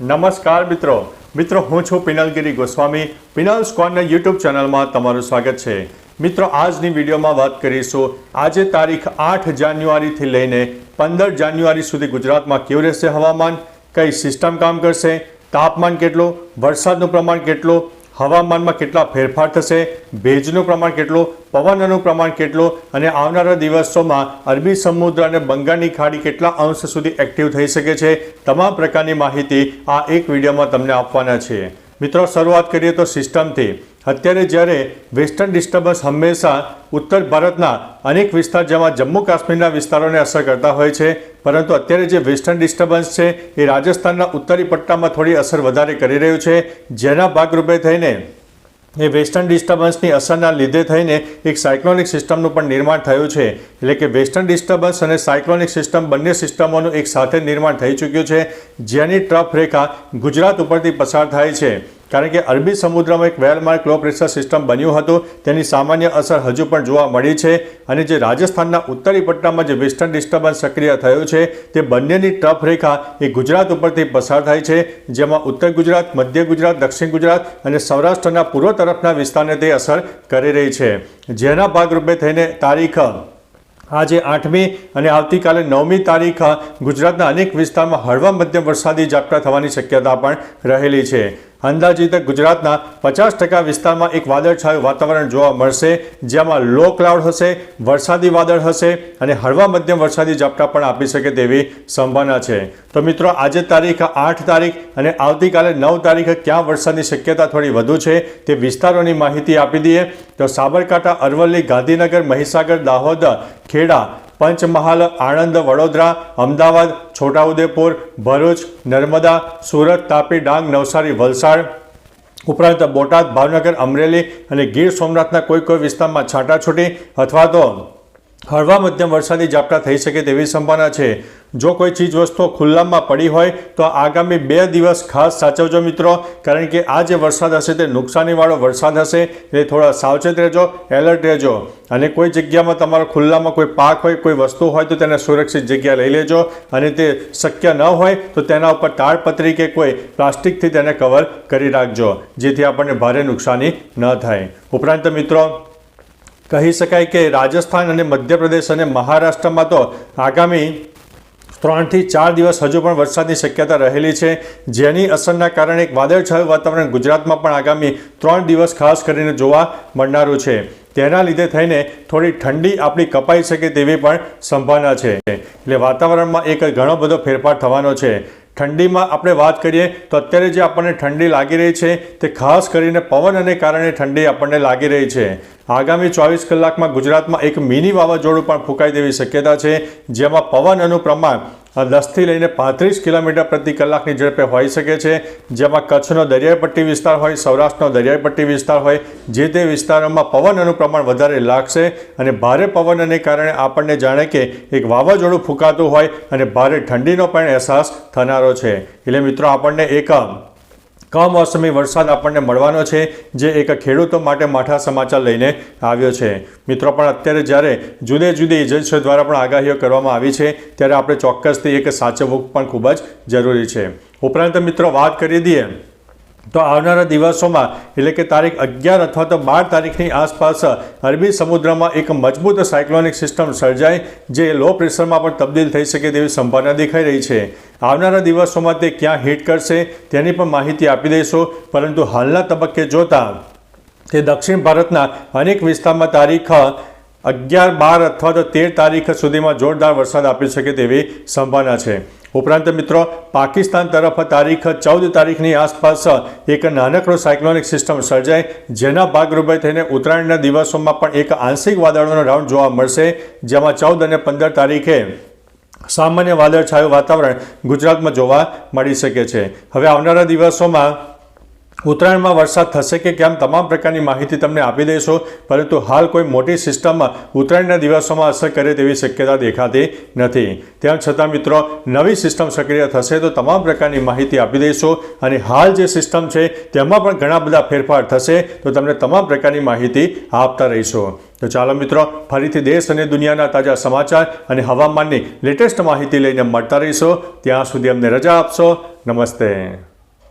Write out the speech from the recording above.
નમસ્કાર મિત્રો. મિત્રો, હું છું પિનલગીરી ગોસ્વામી. પિનલ કોર્નર યુટ્યુબ ચેનલમાં તમારું સ્વાગત છે. મિત્રો, આજની વિડીયોમાં વાત કરીશું. આજે તારીખ આઠ જાન્યુઆરીથી લઈને પંદર જાન્યુઆરી સુધી ગુજરાતમાં કેવું રહેશે હવામાન? કઈ સિસ્ટમ કામ કરશે? તાપમાન કેટલું? વરસાદનું પ્રમાણ કેટલું? હવામાનમાં કેટલા ફેરફાર થશે, ભેજનું પ્રમાણ કેટલું, પવનનું પ્રમાણ કેટલું અને આવનારા દિવસોમાં અરબી સમુદ્ર અને બંગાળની ખાડી કેટલા અંશ સુધી એક્ટિવ થઈ શકે છે, તમામ પ્રકારની માહિતી આ એક વિડીયોમાં તમને આપવાના છે. મિત્રો, શરૂઆત કરીએ તો સિસ્ટમથી. અત્યારે જ્યારે વેસ્ટર્ન ડિસ્ટર્બન્સ હંમેશા ઉત્તર ભારતના અનેક વિસ્તાર જેમાં જમ્મુ કાશ્મીરના વિસ્તારોને અસર કરતા હોય છે, પરંતુ અત્યારે જે વેસ્ટર્ન ડિસ્ટર્બન્સ છે, એ રાજસ્થાનના ઉત્તરી પટ્ટામાં થોડી અસર વધારે કરી રહ્યું છે. જેના ભાગરૂપે થઈને એ વેસ્ટર્ન ડિસ્ટર્બન્સની અસરના લીધે થઈને એક સાયક્લોનિક સિસ્ટમનું પણ નિર્માણ થયું છે. એટલે કે વેસ્ટર્ન ડિસ્ટર્બન્સ અને સાયક્લોનિક સિસ્ટમ બંને સિસ્ટમોનું એક સાથે નિર્માણ થઈ ચૂક્યું છે. જેની ટ્રફ રેખા ગુજરાત ઉપરથી પસાર થાય છે. કારણ કે અરબી સમુદ્રમાં એક વેલમાર્ક લો પ્રેશર સિસ્ટમ બન્યું હતું, તેની સામાન્ય અસર હજુ પણ જોવા મળી છે અને જે રાજસ્થાનના ઉત્તરી પટ્ટામાં જે વેસ્ટર્ન ડિસ્ટર્બન્સ સક્રિય થયું છે, તે બંનેની ટફ રેખા એ ગુજરાત ઉપરથી પસાર થાય છે, જેમાં ઉત્તર ગુજરાત, મધ્ય ગુજરાત, દક્ષિણ ગુજરાત અને સૌરાષ્ટ્રના પૂર્વ તરફના વિસ્તારને તે અસર કરી રહી છે. જેના ભાગરૂપે થઈને તારીખ આજે આઠમી અને આવતીકાલે નવમી તારીખ ગુજરાતના અનેક વિસ્તારમાં હળવા મધ્યમ વરસાદી ઝાપટા થવાની શક્યતા પણ રહેલી છે. અંદાજિત ગુજરાતના પચાસ ટકા વિસ્તારમાં એક વાદળછાયું વાતાવરણ જોવા મળશે જેમાં લો ક્લાઉડ હશે, વરસાદી વાદળ હશે અને હળવા મધ્યમ વરસાદી ઝાપટા પણ આપી શકે તેવી સંભાવના છે. તો મિત્રો, આજે તારીખ આઠ તારીખ અને આવતીકાલે નવ તારીખે ક્યાં વરસાદની શક્યતા થોડી વધુ છે તે વિસ્તારોની માહિતી આપી દઈએ. તો સાબરકાંઠા, અરવલ્લી, ગાંધીનગર, મહીસાગર, દાહોદ, ખેડા પંચમહાલ, આણંદ, વડોદરા, અમદાવાદ, છોટાઉદેપુર, ભરૂચ, નર્મદા, સુરત, તાપી, ડાંગ, નવસારી, વલસાડ ઉપરાંત બોટાદ, ભાવનગર, અમરેલી અને ગીર સોમનાથના કોઈ કોઈ વિસ્તારમાં છાંટાછૂટી અથવા તો હળવા મધ્યમ વરસાદી ઝાપટા થઈ શકે તેવી સંભાવના છે. જો કોઈ ચીજ વસ્તુઓ ખુલ્લામાં પડી હોય, તો આગામી બે દિવસ ખાસ સાચવજો મિત્રો, કારણ કે આ જે વરસાદ હશે તે નુકસાનીવાળો વરસાદ હશે. એટલે થોડા સાવચેત રહેજો, એલર્ટ રહેજો અને કોઈ જગ્યામાં તમારા ખુલ્લામાં કોઈ પાક હોય, કોઈ વસ્તુ હોય, તો તેને સુરક્ષિત જગ્યા લઈ લેજો. અને તે શક્ય ન હોય, તો તેના ઉપર તાડપત્રી કે કોઈ પ્લાસ્ટિકથી તેને કવર કરી રાખજો, જેથી આપણને ભારે નુકસાની ન થાય. ઉપરાંત મિત્રો કહી શકાય કે રાજસ્થાન અને મધ્યપ્રદેશ અને મહારાષ્ટ્રમાં તો આગામી ત્રણથી ચાર દિવસ હજુ પણ વરસાદની શક્યતા રહેલી છે. જેની અસરના કારણે એક વાદળછાયું વાતાવરણ ગુજરાતમાં પણ આગામી ત્રણ દિવસ ખાસ કરીને જોવા મળનારું છે. તેના લીધે થઈને થોડી ઠંડી આપણી કપાઈ શકે તેવી પણ સંભાવના છે. એટલે વાતાવરણમાં એક ઘણો બધો ફેરફાર થવાનો છે. ઠંડીમાં આપણે વાત કરીએ તો અત્યારે જે આપણને ઠંડી લાગી રહી છે તે ખાસ કરીને પવનને કારણે ઠંડી આપણને લાગી રહી છે. આગામી ચોવીસ કલાકમાં ગુજરાતમાં એક મિની વાવાઝોડું પણ ફૂંકાઈ દેવી શક્યતા છે, જેમાં પવનનું પ્રમાણ દસથી લઈને પાંત્રીસ કિલોમીટર પ્રતિ કલાકની ઝડપે હોઈ શકે છે, જેમાં કચ્છનો દરિયાઈ પટ્ટી વિસ્તાર હોય, સૌરાષ્ટ્રનો દરિયાઈ પટ્ટી વિસ્તાર હોય, જે તે વિસ્તારોમાં પવનનું પ્રમાણ વધારે લાગશે અને ભારે પવનને કારણે આપણને જાણે કે એક વાવાઝોડું ફૂંકાતું હોય અને ભારે ઠંડીનો પણ અહેસાસ થનારો છે. એટલે મિત્રો, આપણને એક કમોસમી વરસાદ આપણને મળવાનો છે, જે એક ખેડૂતો માટે માઠા સમાચાર લઈને આવ્યો છે. મિત્રો, પણ અત્યારે જ્યારે જુદે જુદી એજન્સીઓ દ્વારા પણ આગાહીઓ કરવામાં આવી છે, ત્યારે આપણે ચોક્કસથી એક સાચવવું પણ ખૂબ જ જરૂરી છે. ઉપરાંત મિત્રો, વાત કરી દઈએ તો આવનારા દિવસોમાં, એટલે કે તારીખ અગિયાર અથવા તો બાર તારીખની આસપાસ, અરબી સમુદ્રમાં એક મજબૂત સાયક્લોનિક સિસ્ટમ સર્જાય, જે લો પ્રેશરમાં પણ તબદીલ થઈ શકે તેવી સંભાવના દેખાઈ રહી છે. આવનારા દિવસોમાં તે ક્યાં હિટ કરશે, તેની પણ માહિતી આપી દઈશું, પરંતુ હાલના તબક્કે જોતા, તે દક્ષિણ ભારતના અનેક વિસ્તારમાં તારીખ અગિયાર બાર અથવા તો તેર તારીખ સુધીમાં જોરદાર વરસાદ આપી શકે તેવી સંભાવના છે. ઉપરાંત મિત્રો, પાકિસ્તાન તરફ તારીખ ચૌદ તારીખની આસપાસ એક નાનકડો સાયક્લોનિક સિસ્ટમ સર્જાય, જેના ભાગરૂપે થઈને ઉત્તરાયણના દિવસોમાં પણ એક આંશિક વાદળોનો રાઉન્ડ જોવા મળશે, જેમાં ચૌદ અને પંદર તારીખે સામાન્ય વાદળછાયું વાતાવરણ ગુજરાતમાં જોવા મળી શકે છે. હવે આવનારા દિવસોમાં ઉત્તરાયણમાં વરસાદ થશે કે કેમ, તમામ પ્રકારની માહિતી તમને આપી દઈશું. પરંતુ હાલ કોઈ મોટી સિસ્ટમમાં ઉત્તરાયણના દિવસોમાં અસર કરે તેવી શક્યતા દેખાતી નથી. તેમ છતાં મિત્રો, નવી સિસ્ટમ સક્રિય થશે તો તમામ પ્રકારની માહિતી આપી દઈશું. અને હાલ જે સિસ્ટમ છે, તેમાં પણ ઘણા બધા ફેરફાર થશે તો તમને તમામ પ્રકારની માહિતી આપતા રહીશું. તો ચાલો મિત્રો, ફરીથી દેશ અને દુનિયાના તાજા સમાચાર અને હવામાનની લેટેસ્ટ માહિતી લઈને મળતા રહીશો. ત્યાં સુધી અમને રજા આપશો. નમસ્તે.